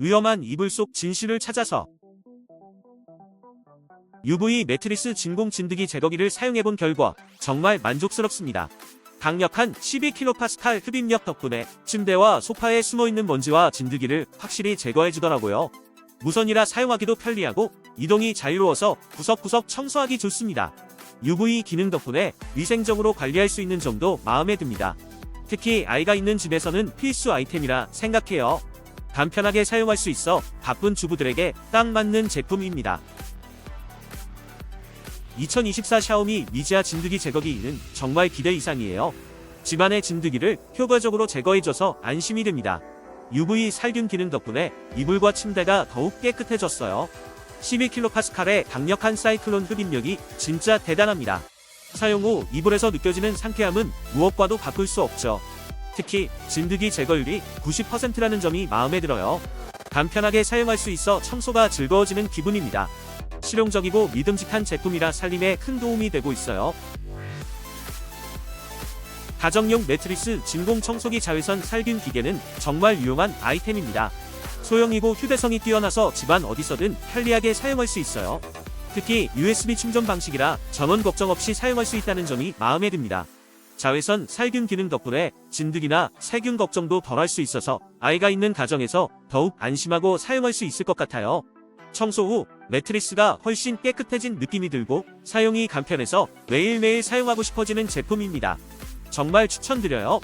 위험한 이불 속 진실을 찾아서 UV 매트리스 진공 진드기 제거기를 사용해본 결과 정말 만족스럽습니다. 강력한 12kPa 흡입력 덕분에 침대와 소파에 숨어있는 먼지와 진드기를 확실히 제거해주더라고요. 무선이라 사용하기도 편리하고 이동이 자유로워서 구석구석 청소하기 좋습니다. UV 기능 덕분에 위생적으로 관리할 수 있는 점도 마음에 듭니다. 특히 아이가 있는 집에서는 필수 아이템이라 생각해요. 간편하게 사용할 수 있어 바쁜 주부들에게 딱 맞는 제품입니다. 2024 샤오미 미지아 진드기 제거기는 정말 기대 이상이에요. 집안의 진드기를 효과적으로 제거해줘서 안심이 됩니다. UV 살균 기능 덕분에 이불과 침대가 더욱 깨끗해졌어요. 12kPa의 강력한 사이클론 흡입력이 진짜 대단합니다. 사용 후 이불에서 느껴지는 상쾌함은 무엇과도 바꿀 수 없죠. 특히 진드기 제거율이 90%라는 점이 마음에 들어요. 간편하게 사용할 수 있어 청소가 즐거워지는 기분입니다. 실용적이고 믿음직한 제품이라 살림에 큰 도움이 되고 있어요. 가정용 매트리스 진공 청소기 자외선 살균 기계는 정말 유용한 아이템입니다. 소형이고 휴대성이 뛰어나서 집안 어디서든 편리하게 사용할 수 있어요. 특히 USB 충전 방식이라 전원 걱정 없이 사용할 수 있다는 점이 마음에 듭니다. 자외선 살균 기능 덕분에 진드기나 세균 걱정도 덜 할 수 있어서 아이가 있는 가정에서 더욱 안심하고 사용할 수 있을 것 같아요. 청소 후 매트리스가 훨씬 깨끗해진 느낌이 들고 사용이 간편해서 매일매일 사용하고 싶어지는 제품입니다. 정말 추천드려요.